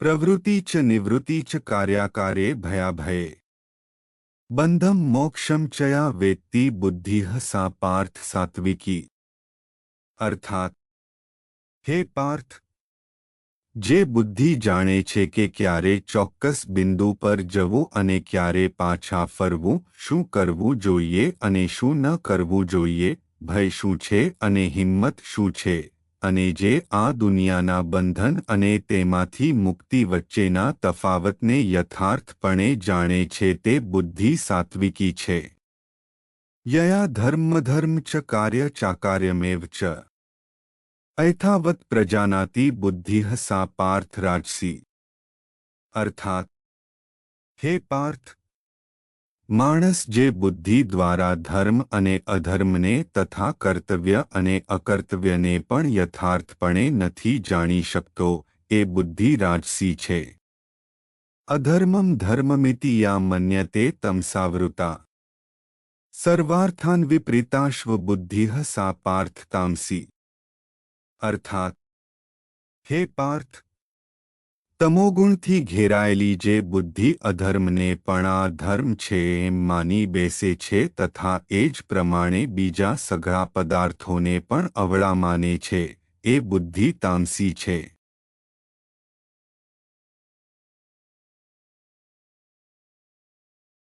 પ્રવૃત્તિ ચ નિવૃત્તિ ચ કાર્યાકારે ભયાભયે બંધમ મોક્ષમ ચયા વેત્તિ બુદ્ધિ સા પાર્થ સાત્વિકી અર્થાત હે પાર્થ જે બુદ્ધિ જાણે છે કે ક્યારે ચોક્કસ બિંદુ પર જવું અને ક્યારે પાછા ફરવું શું કરવું જોઈએ અને શું ન કરવું જોઈએ ભય શું છે અને હિંમત શું છે અને જે આ દુનિયાના બંધન અને તેમાંથી મુક્તિ વચ્ચેના તફાવતને યથાર્થપણે જાણે છે તે બુદ્ધિ સાત્વિકી છે યયા ધર્મધર્મ ચ કાર્ય ચાકાર્યમેવ ચ ऐथावत प्रजानाति बुद्धि सा पार्थ राजसी अर्थात हे पार्थ માણસ જે બુદ્ધિ દ્વારા ધર્મ અને અધર્મને તથા કર્તવ્ય અને અકર્તવ્યને પણ યથાર્થપણે નથી જાણી શકતો એ બુદ્ધિ રાજસી છે અધર્મમ ધર્મમિતિ યા મન્યતે તમસાવૃતા સર્વાર્થાન વિપરીતાશ્વ બુદ્ધિ સા પાર્થ તામસી અર્થાત હે પાર્થ તમોગુણથી ઘેરાયેલી જે બુદ્ધિ અધર્મને પણ આ ધર્મ છે એમ માની બેસે છે તથા એ જ પ્રમાણે બીજા સઘળા પદાર્થોને પણ અવળા માને છે. એ બુદ્ધિ તામસી છે.